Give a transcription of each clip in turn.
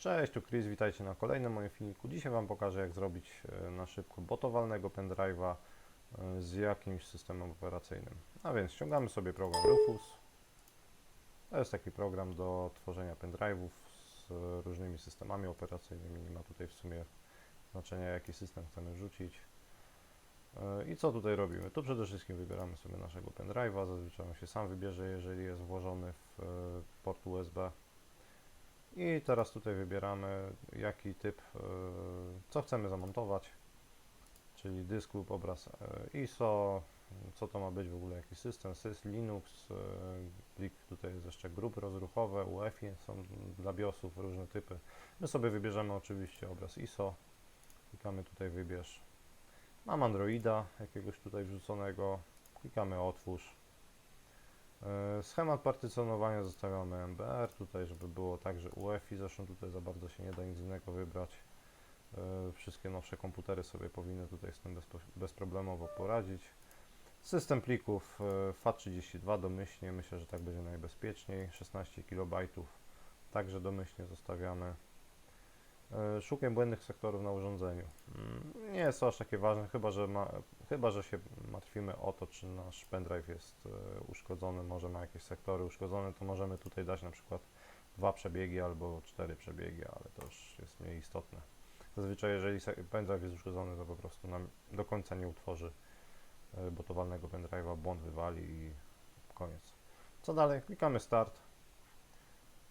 Cześć, tu Chris, witajcie na kolejnym moim filmiku. Dzisiaj Wam pokażę jak zrobić e, na szybko botowalnego pendrive'a e, z jakimś systemem operacyjnym. A więc ściągamy sobie program Rufus. To jest taki program do tworzenia pendrive'ów z różnymi systemami operacyjnymi. Nie ma tutaj w sumie znaczenia jaki system chcemy wrzucić. E, I co tutaj robimy? Tu przede wszystkim wybieramy sobie naszego pendrive'a. Zazwyczaj on się sam wybierze, jeżeli jest włożony w port USB. I teraz tutaj wybieramy jaki typ, e, co chcemy zamontować, czyli dysk lub obraz e, ISO, co to ma być w ogóle, jaki system, sys, Linux, e, plik, tutaj jest jeszcze grupy rozruchowe, UEFI są dla BIOSów różne typy. My sobie wybierzemy oczywiście obraz ISO, klikamy tutaj wybierz. Mam Androida jakiegoś tutaj wrzuconego, klikamy otwórz. Schemat partycjonowania zostawiamy MBR, tutaj żeby było tak, że UEFI, zresztą tutaj za bardzo się nie da nic innego wybrać. E, Wszystkie nowsze komputery sobie powinny tutaj z tym bezproblemowo poradzić. System plików e, FAT32 domyślnie, myślę, że tak będzie najbezpieczniej, 16 KB, także domyślnie zostawiamy. E, Szukaj błędnych sektorów na urządzeniu. Jest to aż takie ważne, chyba że, ma, chyba że się martwimy o to, czy nasz pendrive jest e, uszkodzony, może ma jakieś sektory uszkodzone, to możemy tutaj dać na przykład dwa przebiegi albo cztery przebiegi, ale to już jest mniej istotne. Zazwyczaj jeżeli pendrive jest uszkodzony, to po prostu nam do końca nie utworzy e, botowalnego pendrive'a, błąd wywali i koniec. Co dalej? Klikamy start.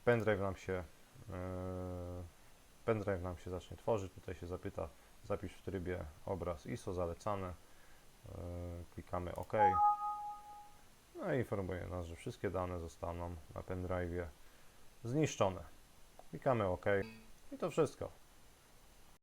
Pendrive nam się e, pendrive nam się zacznie tworzyć. Tutaj się zapyta zapisz w trybie obraz ISO zalecane. Yy, Klikamy OK. No i informuje nas, że wszystkie dane zostaną na pendrive'ie zniszczone. Klikamy OK i to wszystko.